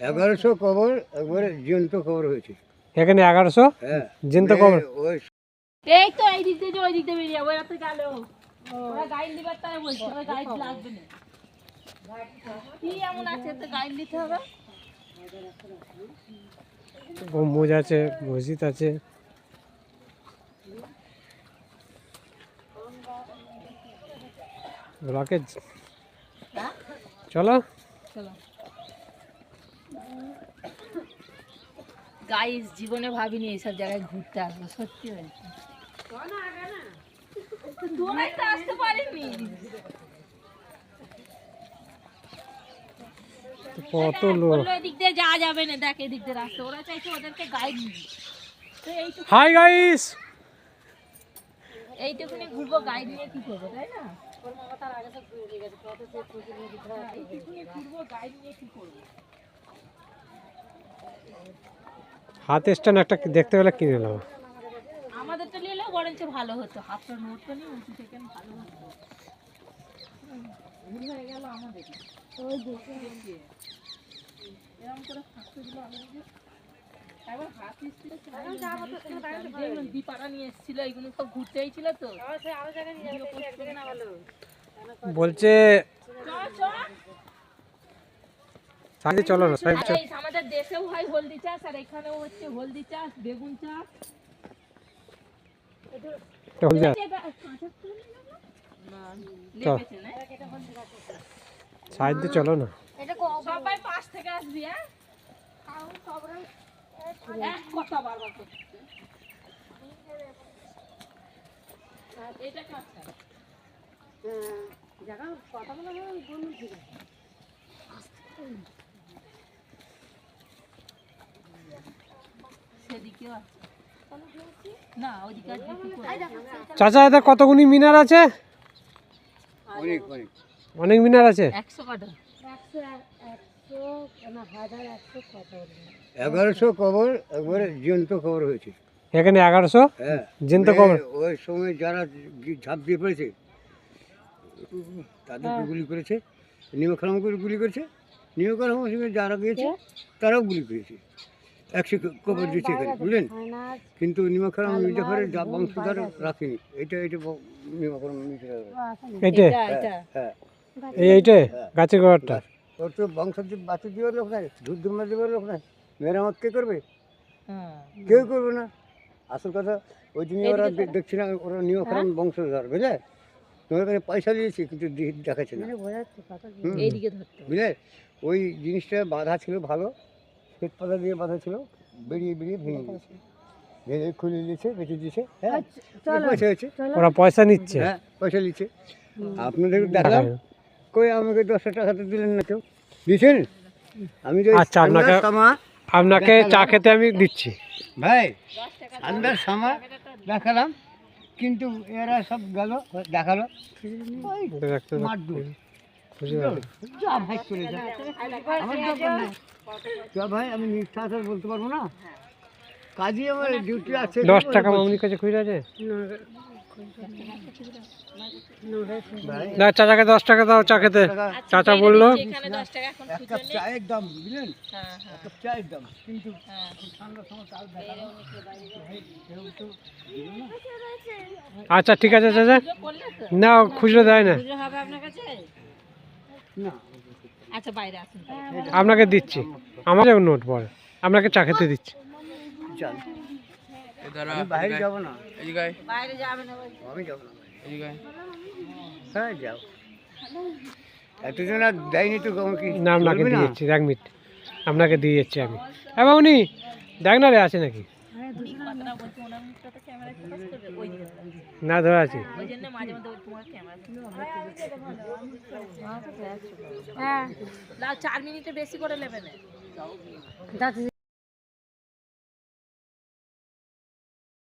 এগারোশো কবর একবারে জীবন্ত কবর হয়েছে। এখানে এগারোশো? হ্যাঁ। জিন্ত কবর? এই তো এই দিক দিয়ে ওই দিক দিয়ে বেরিয়ে যাব তো গেল। ওরা গাইড দিবার তাই বলছে ওরা গাইড লাগবে না। কি এমন আছে তো গাইড দিতে হবে? গম্বুজ আছে মসজিদ আছে। হ্যাঁ? চলো। চলো। গাইস জীবনে ভাবিনি এইসব জায়গায় ঘুরতে আসব সত্যি বলছি। আসতে পারিনি। কত লোক। এদিক দিয়ে যাওয়া যাবে না দেখ এদিক দিয়ে রাস্তা। ওরা চাইছে ওদেরকে গাইড তো এইটুকু হাই গাইস এইটুকুনি ঘুরবো গাইড নিয়ে কি করব তাই না? এইটুকুনি ঘুরবো গাইড নিয়ে কি করব? হাত স্ট্যান্ড একটা দেখতে পেলে কিনে নেব। আমাদেরটা নিলেও বরঞ্চ ভালো হতো। হাতটা নোটটা নিয়ে উঁচু থেকে ভালো হতো। ভুল হয়ে গেল আমাদের। এরকম করে ফাঁকতে দিল আমাদের একবার হাত মিস্ত্রি দেখলাম দীপারা নিয়ে এসেছিল এইগুলো সব ঘুরতে তো। না ভালো বলছে। চলো না আমাদের দেশেও হয় হলদি চাষ আর এখানেও হচ্ছে হলদি চাষ বেগুন চাষ। চল যা লেগেছে না? সাইডে চলো না। সবাই পাশ থেকে আসবি হ্যাঁ? কথা বারবার করছে। এটা কাঁচা সেদিকেও আছে না ওদিকে আর বিক্রি চাচা এদের কতগুনি মিনার আছে? অনেক অনেক। অনেক মিনার আছে? এগারোশো কবর একবারে জীবন্ত কবর হয়েছে। এখানে এগারোশো? হ্যাঁ। জিন্ত মানে কবর? ওই সময় যারা ঝাঁপ দিয়ে পড়েছে তাদেরকে গুলি করেছে নিমখারাম করে গুলি করেছে নিমখারাম সঙ্গে যারা গিয়েছে তারাও গুলি করেছে। একশো কবর দিয়েছে এখানে বুঝলেন? কিন্তু নিমখারাম মির্জাফরের যা বংশধর রাখেনি এটা এটা নিমখারাম মির্জাফর এটা এটা হ্যাঁ এই এইটে? গাছের গোড়াটা ওর তো বংশ বাচ্চা দেওয়ার লোক নাই দুধ দুমা দেওয়ার লোক নাই। মেরামত কে করবে? হ্যাঁ কেউ করবে না। আসল কথা ওই জন্য ওরা দেখছি না ওরা নিয়মকরণ বংশধর বুঝলে? তোমার কাছে পয়সা দিয়েছি কিন্তু দেখাচ্ছে না। ধরতে বুঝলে? ওই জিনিসটা বাঁধা ছিল ভালো শ্বেত পাতা দিয়ে বাঁধা ছিল বেরিয়ে বেরিয়ে ভেঙে গেছে। ভেঙে খুলে দিয়েছে বেঁচে দিয়েছে হ্যাঁ পয়সা হয়েছে ওরা পয়সা নিচ্ছে। হ্যাঁ পয়সা নিচ্ছে। আপনাদের দেখলাম কই আমাকে দশটা টাকা তো দিলেন না কেউ? দিয়েছেন? আমি তো আচ্ছা, আপনাকে- আপনাকে চা খেতে আমি দিচ্ছি। ভাই ঠান্ডার সময় দেখালাম কিন্তু এরা সব গেল দেখাল। মারধর। যা ভাই চলে যা। আমার দরকার নেই। যা ভাই আমি মিথ্যা বলতে পারব না? কাজে আমার ডিউটি আছে। দশ টাকা মামনির কাছে খুঁজে আছে? না চাচাকে দশ টাকা দাও চা খেতে। চাচা বলল। এক কাপ চায়ের দাম বুঝলেন? হ্যাঁ এক কাপ চায়ের দাম। কিন্তু হ্যাঁ। আচ্ছা ঠিক আছে চাচা। না খুচরো দেয় না পুজো হবে আপনার কাছে না আচ্ছা বাইরে আসুন। আপনাকে দিচ্ছি। আমার নোট পরে। আপনাকে চা খেতে দিচ্ছি। বাইরে যাব না। বাইরে যাবে না আমি যাব না। হ্যাঁ যাও। এতজন আর দেয়নি তো আমাকে না আপনাকে বলবে দিয়ে যাচ্ছি এক মিনিট। আপনাকে দিয়ে যাচ্ছি আমি। হ্যাঁ উনি দেখ না রে আছে নাকি? না ধরা আছে। ওই জন্য মাঝে মধ্যে বলছি তোমার ক্যামেরা। হ্যাঁ। চার মিনিটে বেশি করে নেবেন না।